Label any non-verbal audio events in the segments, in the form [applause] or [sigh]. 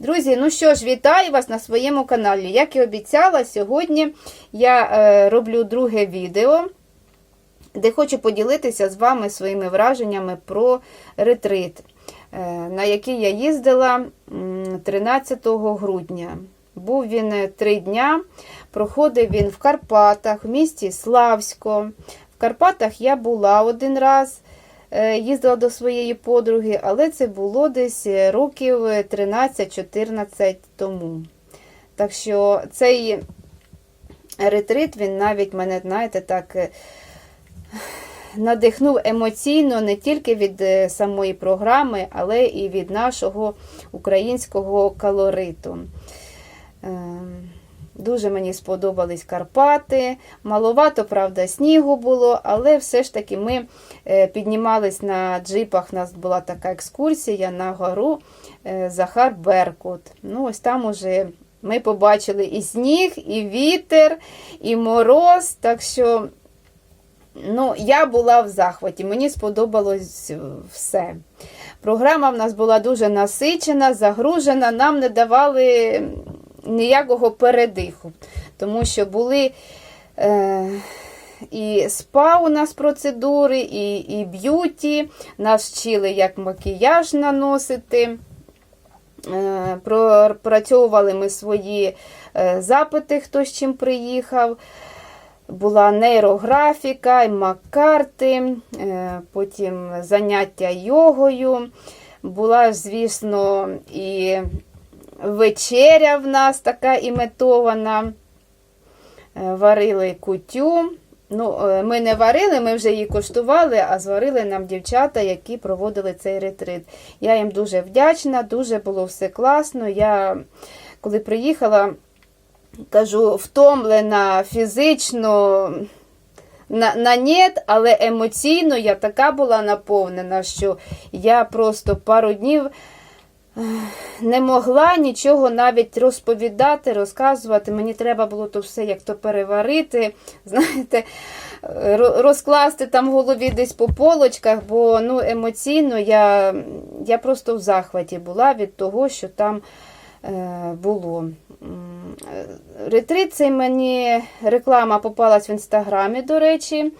Друзі, ну що ж, вітаю вас на своєму каналі. Як і обіцяла, сьогодні я е, роблю друге відео, де хочу поділитися з вами своїми враженнями про ретрит, е, на який я їздила 13 грудня. Був він е, три дня, проходив він в Карпатах, в місті Славсько. В Карпатах я була один раз. Е, їздила до своєї подруги, але це було десь років 13-14 тому. Так що цей ретрит, він навіть мене, знаєте, так е, надихнув емоційно не тільки від е, самої програми, але і від нашого українського колориту. Дуже мені сподобались Карпати. Маловато, правда, снігу було, але все ж таки ми е, піднімались на джипах. У нас була така екскурсія на гору е, Захар Беркут. Ну, ось там уже ми побачили і сніг, і вітер, і мороз. Так що ну, я була в захваті, мені сподобалось все. Програма в нас була дуже насичена, загружена, нам не давали ніякого передиху, тому що були е, і спа у нас процедури, і, і б'юті, нас вчили, як макіяж наносити. Е, пропрацьовували ми свої е, запити, хто з чим приїхав. Була нейрографіка, макарти, е, потім заняття йогою. Була, звісно, і вечеря в нас така імітована. Е, Варили кутю. Ну, е, Ми не варили, ми вже її коштували, а зварили нам дівчата, які проводили цей ретрит. Я їм дуже вдячна, дуже було все класно. Я, коли приїхала, кажу, втомлена фізично. На, на нет, але емоційно я така була наповнена, що я просто пару днів не могла нічого навіть розповідати, розказувати. Мені треба було то все як то переварити, [laughs] знаєте, розкласти там в голові десь по полочках, бо ну, емоційно я, я просто в захваті була від того, що там е, було. Ретрит цей мені реклама попалась в інстаграмі, до речі.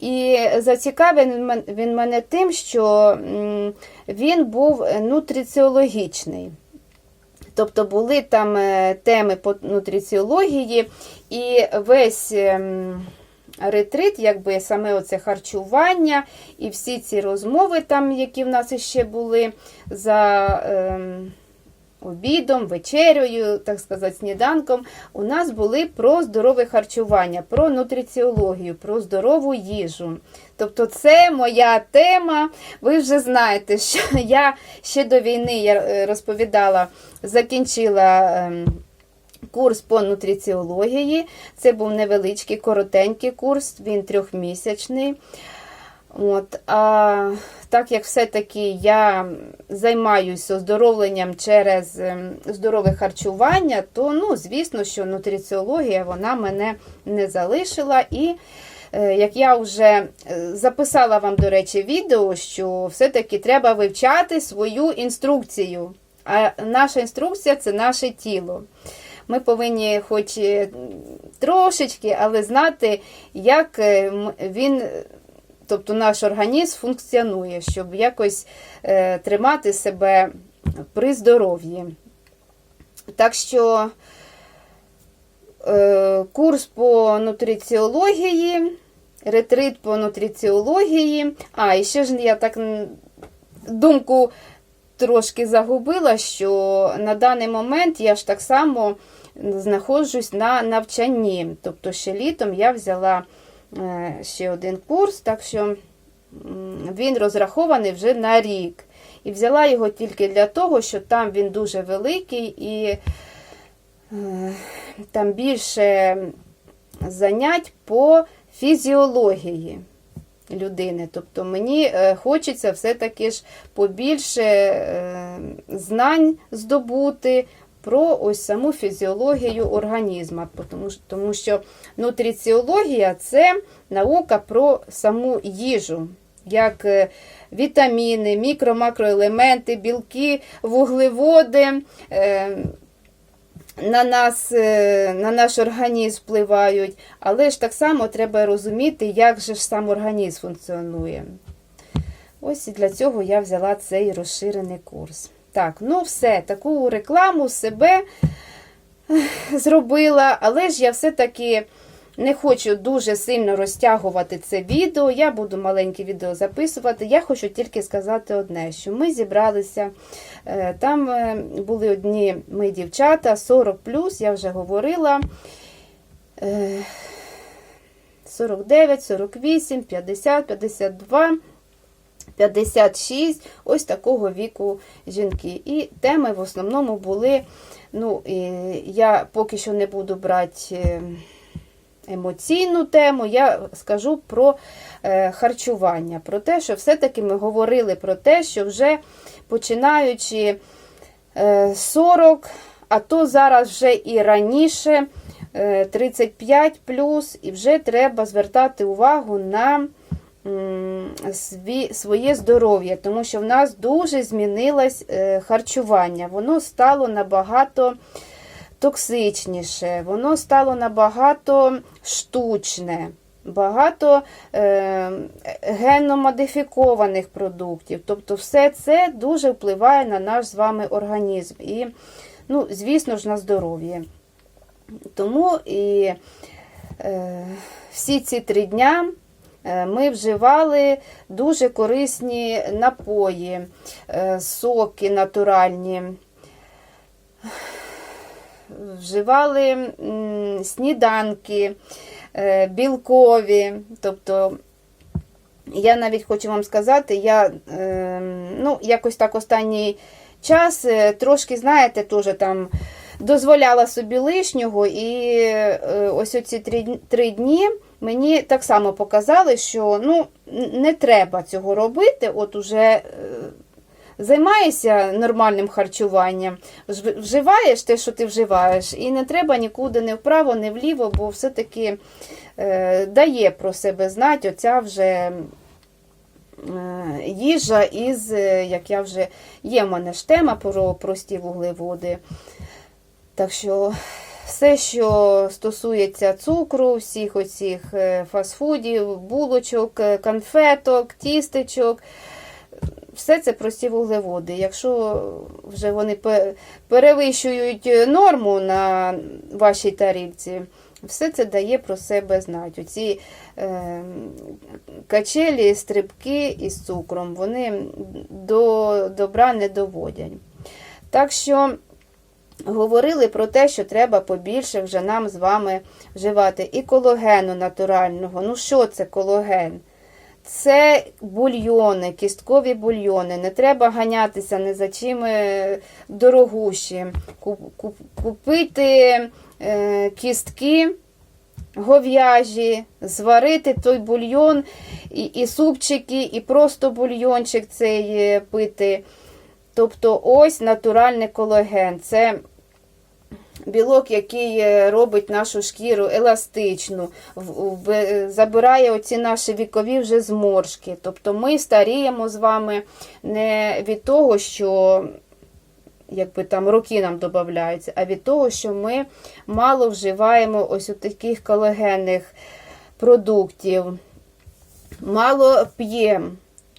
І зацікавив він мене тим, що він був нутриціологічний. Тобто були там е, теми по нутриціології, і весь ретрит, якби саме оце харчування, і всі ці розмови, там, які в нас ще були за. Обідом, вечерею, так сказати, сніданком, у нас були про здорове харчування, про нутриціологію, про здорову їжу. Тобто, це моя тема. Ви вже знаєте, що [laughs] я ще до війни я е, розповідала, закінчила. Ем, курс по нутриціології. Це був невеличкий, коротенький курс, він трьохмісячний. От, А так як все-таки я займаюся оздоровленням через ем, здорове харчування, то, ну, звісно, що нутриціологія вона мене не залишила. І е, як я вже е, записала вам, до речі, відео, що все-таки треба вивчати свою інструкцію. А наша інструкція це наше тіло. Ми повинні, хоч е, трошечки, але знати, як він тобто наш організм функціонує, щоб якось е, тримати себе при здоров'ї. Так що е, курс по нутриціології, ретрит по нутриціології. А, і ще ж я так думку трошки загубила, що на даний момент я ж так само знаходжусь на навчанні. Тобто ще літом я взяла. Е, ще один курс, так що він розрахований вже на рік. І взяла його тільки для того, що там він дуже великий і е, там більше занять по фізіології людини. Тобто мені е, хочеться все-таки ж побільше знань здобути про ось саму фізіологію організму, тому, тому що нутриціологія це наука про саму їжу. як е, вітаміни, мікро, макроелементи, білки, вуглеводи. е, на нас, е, на наш організм впливають, але ж так само треба розуміти, як же ж сам організм функціонує. Ось і для цього я взяла цей розширений курс. Так, ну все, таку рекламу себе зробила, але ж я все-таки не хочу дуже сильно розтягувати це відео. Я буду маленьке відео записувати. Я хочу тільки сказати одне: що ми зібралися. е, Там е, були одні ми дівчата, 40 я вже говорила. е, 49, 48, 50, 52. 56, ось такого віку жінки. І теми в основному були, ну, я поки що не буду брати е, емоційну тему, я скажу про е, харчування, про те, що все-таки ми говорили про те, що вже починаючи е, 40, а то зараз вже і раніше. е, 35 плюс, і вже треба звертати увагу на сві- своє здоров'я, тому що в нас дуже змінилось е, харчування. Воно стало набагато токсичніше, воно стало набагато штучне. Багато е, генномодифікованих продуктів. Тобто, все це дуже впливає на наш з вами організм. І, ну, звісно ж, на здоров'я. Тому і е, всі ці три дня ми вживали дуже корисні напої, е, соки натуральні. Вживали сніданки е, білкові. Тобто, я навіть хочу вам сказати, я е, ну, якось так останній час е, трошки, знаєте, теж там дозволяла собі лишнього, і е, ось оці три, три дні мені так само показали, що ну, не треба цього робити. От уже е, займаєшся нормальним харчуванням, вживаєш те, що ти вживаєш, і не треба нікуди не вправо, не вліво, бо все-таки е, дає про себе знати оця вже. е, Їжа із, е, як я вже є в мене ж тема про прості вуглеводи. Так що все, що стосується цукру, всіх оцих е, фастфудів, булочок, е, конфеток, тістечок, все це прості вуглеводи. Якщо вже вони перевищують норму на вашій тарілці, все це дає про себе знати. Оці е, качелі, стрибки із цукром, вони до добра не доводять. Так що говорили про те, що треба побільше вже нам з вами вживати і колагену натурального. Ну, що це колаген? Це бульйони, кісткові бульйони. Не треба ганятися не за чим е, дорогущі. Куп- куп- Купити е, кістки гов'яжі, зварити той бульйон, і, і супчики, і просто бульйончик цей е, пити. Тобто ось натуральний колаген. Це білок, який е, робить нашу шкіру еластичну, в- забирає оці наші вікові вже зморшки. Тобто ми старіємо з вами не від того, що якби там роки нам додаються, а від того, що ми мало вживаємо ось у таких колагенних продуктів, мало п'ємо,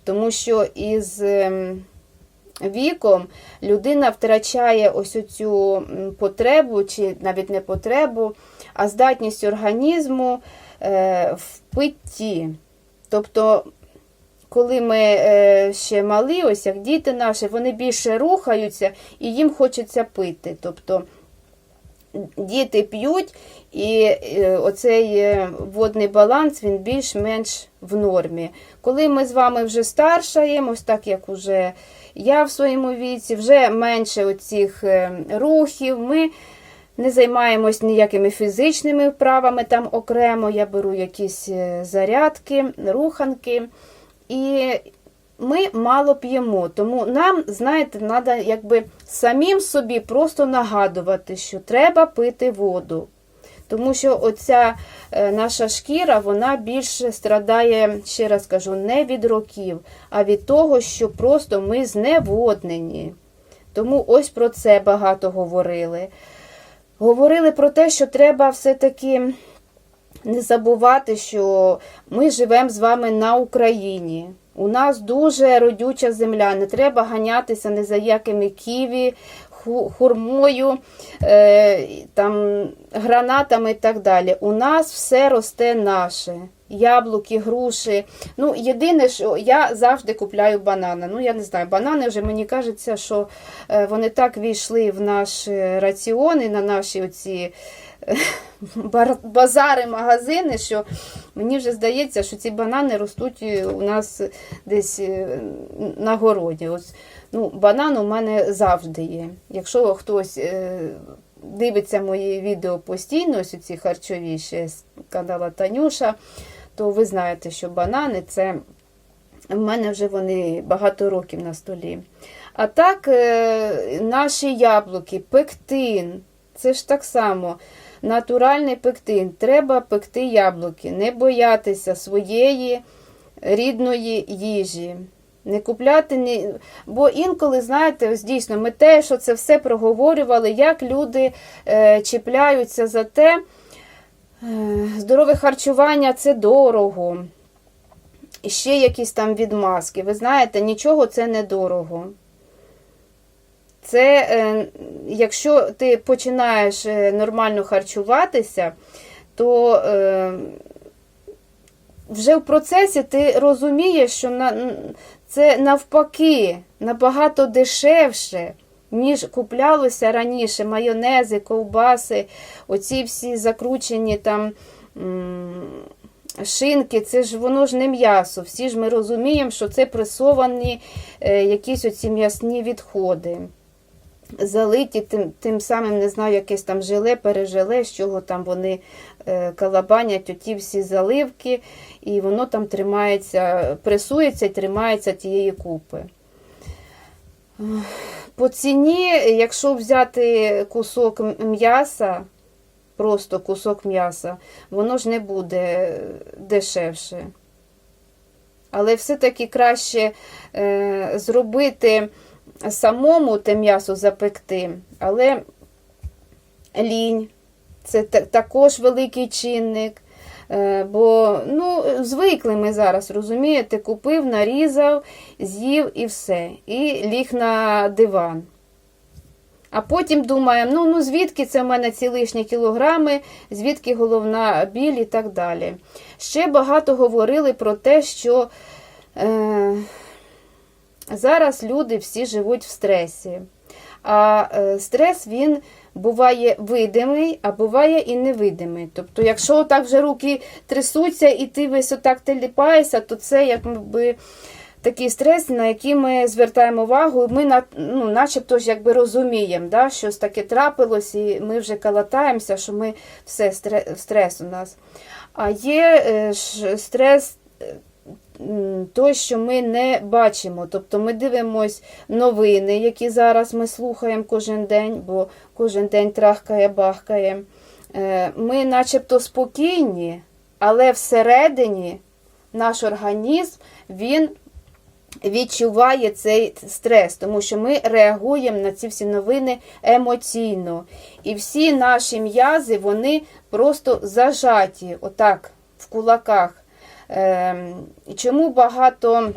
тому що із ем, віком людина втрачає ось оцю м, потребу, чи навіть не потребу, а здатність організму е, в питті. Тобто, коли ми е, ще малі, ось як діти наші, вони більше рухаються і їм хочеться пити. Тобто, діти п'ють, і е, оцей водний баланс він більш-менш в нормі. Коли ми з вами вже старшаємо, так як уже я в своєму віці, вже менше оцих е, рухів, ми не займаємось ніякими фізичними вправами там окремо. Я беру якісь е, зарядки, руханки. І ми мало п'ємо. Тому нам, знаєте, треба якби самим собі просто нагадувати, що треба пити воду. Тому що оця е, наша шкіра, вона більше страдає, ще раз кажу, не від років, а від того, що просто ми зневоднені. Тому ось про це багато говорили. Говорили про те, що треба все-таки не забувати, що ми живемо з вами на Україні. У нас дуже родюча земля, не треба ганятися ні за якими ківі, хурмою, е, там, гранатами і так далі. У нас все росте наше. Яблуки, груші. Ну, єдине, що я завжди купляю банани. Ну, я не знаю, банани вже мені кажеться, що е, вони так війшли в наш е, раціон і на наші оці [laughs] базари, магазини, що мені вже здається, що ці банани ростуть у нас десь на городі. Ось, ну, банан у мене завжди є. Якщо хтось е, дивиться мої відео постійно, ось ці харчові ще з канала Танюша, то ви знаєте, що банани це в мене вже вони багато років на столі. А так, е, наші яблуки, пектин, це ж так само. Натуральний пектин. Треба пекти яблуки, не боятися своєї рідної їжі. Не купляти, ні... бо інколи, знаєте, ось дійсно, ми те, що це все проговорювали, як люди е, чіпляються за те, е, здорове харчування це дорого. Ще якісь там відмазки. Ви знаєте, нічого це не дорого. Це, е, якщо ти починаєш е, нормально харчуватися, то е, вже в процесі ти розумієш, що на, це навпаки набагато дешевше, ніж куплялося раніше майонези, ковбаси, оці всі закручені там. Шинки, це ж воно ж не м'ясо. Всі ж ми розуміємо, що це пресовані е, якісь оці м'ясні відходи. Залиті тим, тим самим, не знаю, якесь там желе, пережеле, з чого там вони е, калабанять оті всі заливки, і воно там тримається, пресується і тримається тієї купи. По ціні, якщо взяти кусок м'яса, просто кусок м'яса, воно ж не буде дешевше. Але все-таки краще е, зробити самому те м'ясо запекти, але лінь це також великий чинник. Е, Бо ну, звикли ми зараз, розумієте, купив, нарізав, з'їв і все. І ліг на диван. А потім думаємо, ну, ну звідки це в мене ці лишні кілограми, звідки головна біль і так далі. Ще багато говорили про те, що е, зараз люди всі живуть в стресі. А е, стрес він буває видимий, а буває і невидимий. Тобто, якщо так вже руки трясуться і ти весь отак теліпаєшся, то це якби такий стрес, на який ми звертаємо увагу, і ми ну, начебто ж якби розуміємо, да, щось таке трапилось, і ми вже калатаємося, що ми все стре- стрес у нас. А є е, ж стрес. Той, що ми не бачимо. Тобто ми дивимось новини, які зараз ми слухаємо кожен день, бо кожен день трахкає, бахкає. Е, Ми начебто спокійні, але всередині наш організм він відчуває цей стрес, тому що ми реагуємо на ці всі новини емоційно. І всі наші м'язи вони просто зажаті, отак, в кулаках. Ем, Чому багато,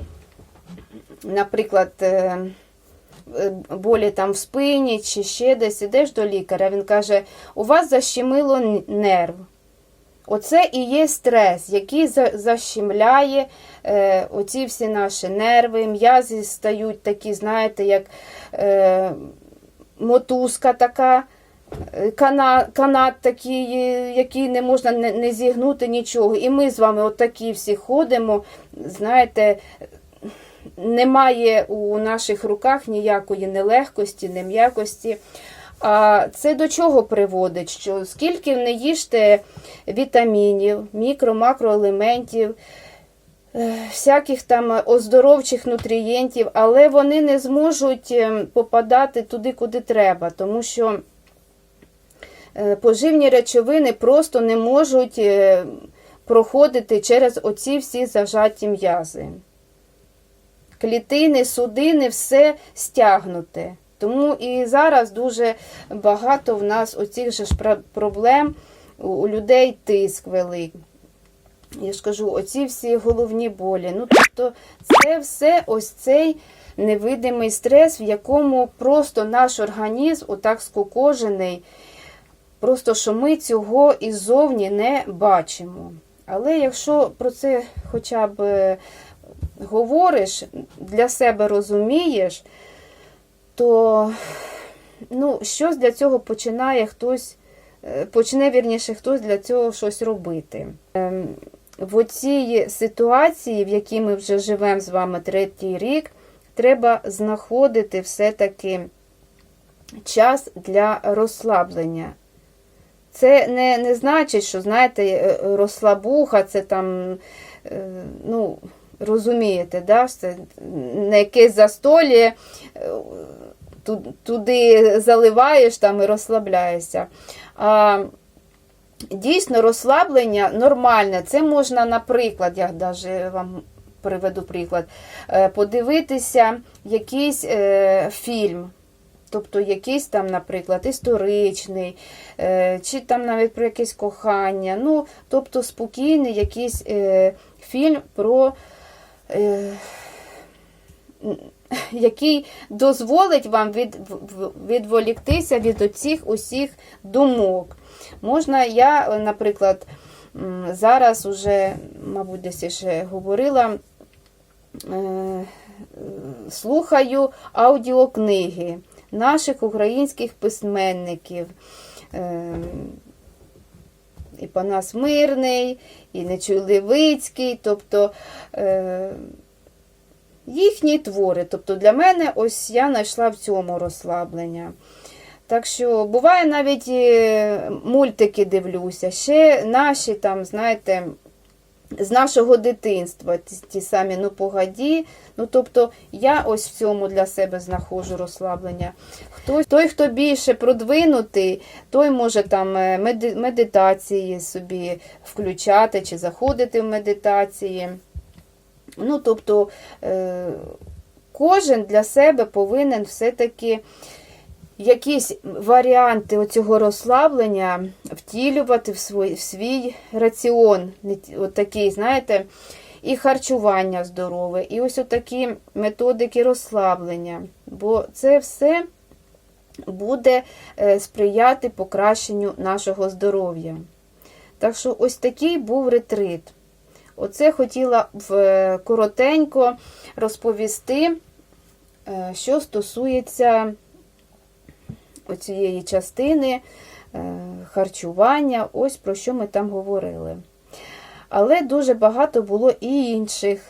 наприклад, е, е, болі там в спині чи ще десь ідеш до лікаря, він каже, у вас защемило нерв. Оце і є стрес, який защемляє е, оці всі наші нерви, м'язи стають такі, знаєте, як е, мотузка така, е, кана, канат такий, який не можна не, не зігнути нічого. І ми з вами отакі всі ходимо, знаєте, немає у наших руках ніякої нелегкості, не м'якості. А це до чого приводить? Що скільки не їжте вітамінів, мікро, макроелементів, е, всяких там оздоровчих нутрієнтів, але вони не зможуть е, попадати туди, куди треба, тому що поживні речовини просто не можуть е, проходити через оці всі зажаті м'язи. Клітини, судини, все стягнуте. Тому і зараз дуже багато в нас оцих же ж проблем, у людей тиск великий. Я ж кажу, оці всі головні болі. Ну, тобто, це все ось цей невидимий стрес, в якому просто наш організм отак скукожений, просто що ми цього іззовні не бачимо. Але якщо про це хоча б е, говориш, для себе розумієш, то ну, щось для цього починає хтось, е, почне вірніше хтось для цього щось робити. Ем, В оцій ситуації, в якій ми вже живемо з вами третій рік, треба знаходити все-таки час для розслаблення. Це не, не значить, що, знаєте, е, розслабуха, це там, е, ну, розумієте, да, це на якесь застолі е, туди заливаєш там і розслабляєшся. А дійсно розслаблення нормальне. Це можна, наприклад, я навіть вам приведу приклад, подивитися якийсь фільм. Тобто якийсь там, наприклад, історичний, е, чи там навіть про якесь кохання. Ну, тобто спокійний якийсь е, фільм про. Е, [laughs] який дозволить вам від, відволіктися від оцих усіх думок. Можна, я, наприклад, зараз уже, мабуть, десь ще говорила, слухаю аудіокниги наших українських письменників. Е, І Панас Мирний, і Нечуй Левицький, тобто е, їхні твори. Тобто для мене ось я знайшла в цьому розслаблення. Так що буває навіть е, мультики дивлюся, ще наші там, знаєте, з нашого дитинства, ті, самі ну погоді. Ну, тобто я ось в цьому для себе знаходжу розслаблення. Хтось, той, хто більше продвинутий, той може там е, медитації собі включати чи заходити в медитації. Ну, тобто, е, кожен для себе повинен все-таки якісь варіанти оцього розслаблення втілювати в свій, в свій раціон. От такий, знаєте, і харчування здорове, і ось такі методики розслаблення. Бо це все буде е, сприяти покращенню нашого здоров'я. Так що ось такий був ретрит. Оце хотіла в е, коротенько розповісти, е, що стосується цієї частини е, харчування, ось про що ми там говорили. Але дуже багато було і інших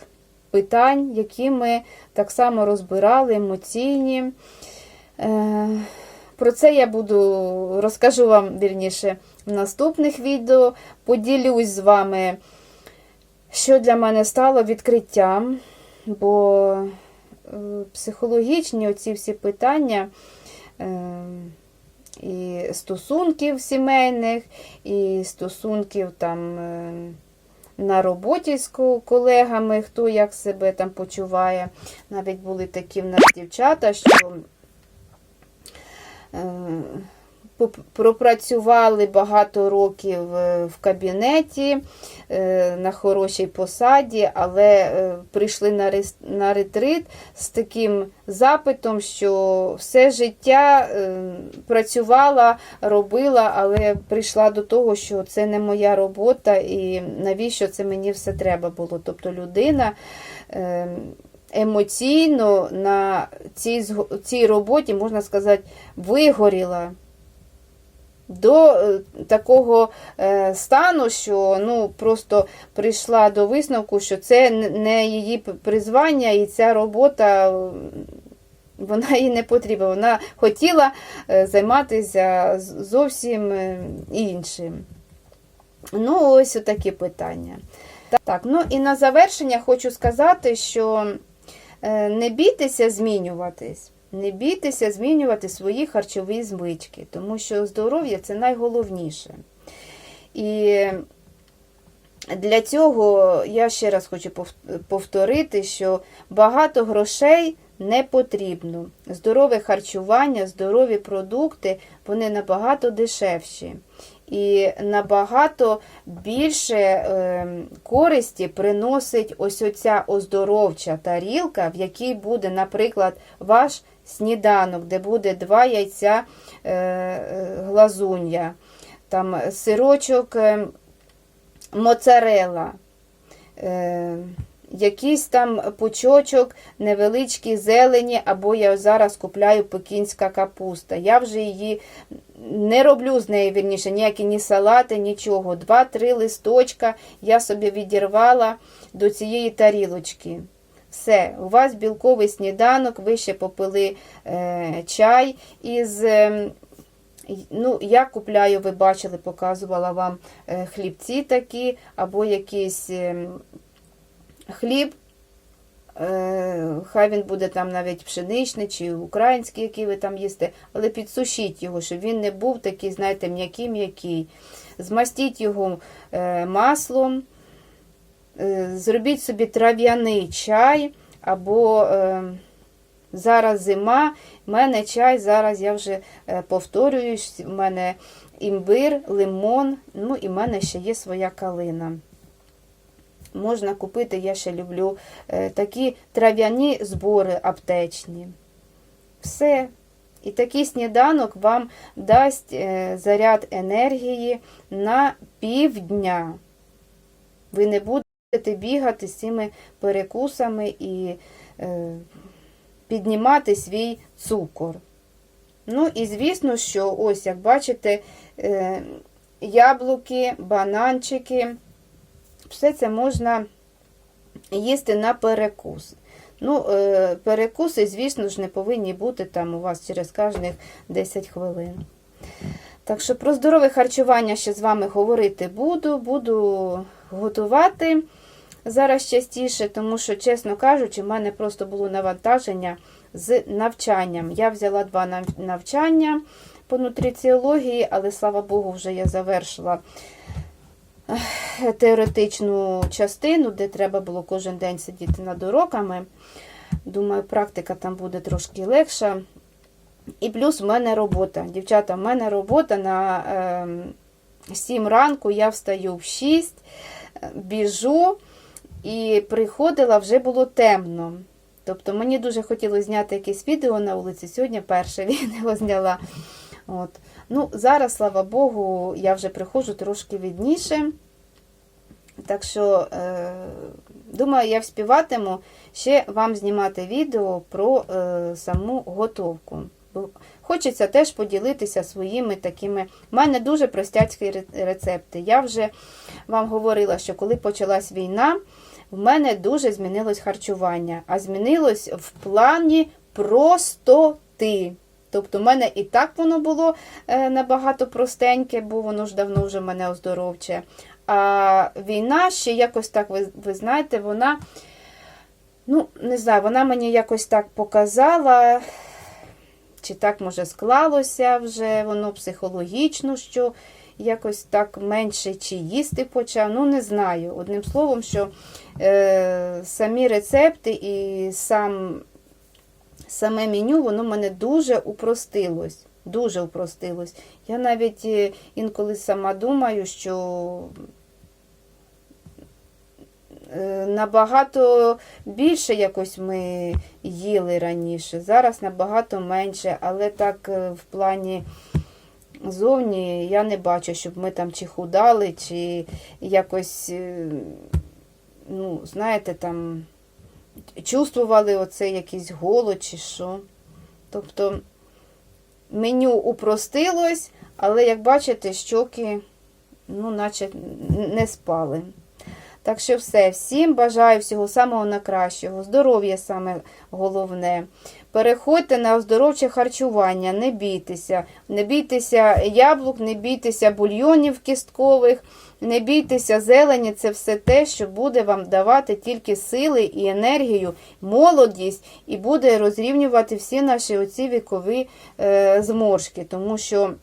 питань, які ми так само розбирали, емоційні. Е, Про це я буду розкажу вам вірніше в наступних відео. Поділюсь з вами, що для мене стало відкриттям, бо е, психологічні оці всі питання і стосунків сімейних, і стосунків там е, на роботі з колегами, хто як себе там почуває. Навіть були такі в нас дівчата, що е, поп- пропрацювали багато років е, в кабінеті е, на хорошій посаді, але е, прийшли на ретрит з таким запитом, що все життя працювала, робила, але прийшла до того, що це не моя робота, і навіщо це мені все треба було. Тобто людина. Емоційно на цій, цій роботі, можна сказати, вигоріла до е, такого е, стану, що ну, просто прийшла до висновку, що це не її призвання, і ця робота вона їй не потрібна. Вона хотіла е, займатися зовсім іншим. Ну, ось такі питання. Так, ну і на завершення хочу сказати, що не бійтеся змінюватись. Не бійтеся змінювати свої харчові звички, тому що здоров'я це найголовніше. І для цього я ще раз хочу повторити, що багато грошей не потрібно. Здорове харчування, здорові продукти, вони набагато дешевші. І набагато більше е, користі приносить ось оця оздоровча тарілка, в якій буде, наприклад, ваш сніданок, де буде два яйця е, е, глазунья, там сирочок е, моцарела, якийсь там пучочок невеличкий зелені, або я зараз купляю пекінська капуста. Я вже її не роблю з неї, вірніше, ніякі ні салати, нічого. Два-три листочка я собі відірвала до цієї тарілочки. Все, у вас білковий сніданок, ви ще попили е, чай із. Е, Ну, я купляю, ви бачили, показувала вам е, хлібці такі, або якийсь е, хліб. Е, Хай він буде там навіть пшеничний чи український, який ви там їсте, але підсушіть його, щоб він не був такий, знаєте, м'який-м'який. Змастіть його е, маслом, зробіть собі трав'яний чай, або е, зараз зима, в мене чай, зараз я вже е, повторююсь, в мене імбир, лимон, ну і в мене ще є своя калина. Можна купити, я ще люблю е, такі трав'яні збори аптечні. Все. І такий сніданок вам дасть е, заряд енергії на півдня. Ви не будете бігати з цими перекусами і е, піднімати свій цукор. Ну і звісно, що ось, як бачите, е, яблуки, бананчики. Все це можна їсти на перекус. Ну, е, перекуси, звісно ж, не повинні бути там у вас через кожних 10 хвилин. Так що про здорове харчування ще з вами говорити буду, буду готувати зараз частіше, тому що, чесно кажучи, в мене просто було навантаження з навчанням. Я взяла два навчання по нутриціології, але слава Богу, вже я завершила теоретичну частину, де треба було кожен день сидіти над уроками. Думаю, практика там буде трошки легша. І плюс в мене робота. Дівчата, в мене робота на е, 7 ранку, я встаю в 6, біжу і приходила, вже було темно. Тобто мені дуже хотілося зняти якесь відео на вулиці. Сьогодні перше [laughs] відео зняла. От. Ну, Зараз, слава Богу, я вже приходжу трошки відніше. Так що, е, думаю, я вспіватиму ще вам знімати відео про е, саму готовку. Бо Хочеться теж поділитися своїми такими. У мене дуже простяцькі рецепти. Я вже вам говорила, що коли почалась війна, в мене дуже змінилось харчування, а змінилось в плані простоти. Тобто, в мене і так воно було е, набагато простеньке, бо воно ж давно вже мене оздоровче. А війна ще якось так, ви, ви знаєте, вона, ну, не знаю, вона мені якось так показала, чи так, може, склалося вже воно психологічно, що якось так менше чи їсти почав. Ну, не знаю. Одним словом, що е, самі рецепти і сам, саме меню, воно мене дуже упростилось. Дуже упростилось. Я навіть е, інколи сама думаю, що е, набагато більше якось ми їли раніше. Зараз набагато менше, але так е, в плані зовні я не бачу, щоб ми там чи худали, чи якось, е, ну, знаєте, там чувствували оце якийсь голод чи що. Тобто меню упростилось, але, як бачите, щоки, ну, наче не спали. Так що все, всім бажаю всього самого найкращого, здоров'я саме головне. Переходьте на оздоровче харчування, не бійтеся, не бійтеся яблук, не бійтеся бульйонів кісткових, не бійтеся зелені, це все те, що буде вам давати тільки сили і енергію, молодість, і буде розрівнювати всі наші оці вікові е, зморшки. Тому що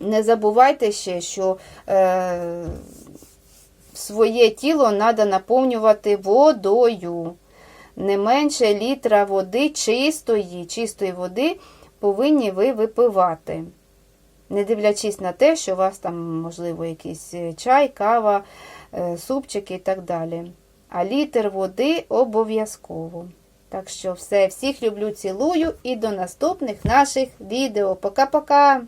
не забувайте ще, що е, своє тіло треба наповнювати водою. Не менше літра води чистої, чистої води повинні ви випивати. Не дивлячись на те, що у вас там, можливо, якийсь е, чай, кава, е, супчики і так далі. А літр води обов'язково. Так що все, всіх люблю, цілую і до наступних наших відео. Пока-пока!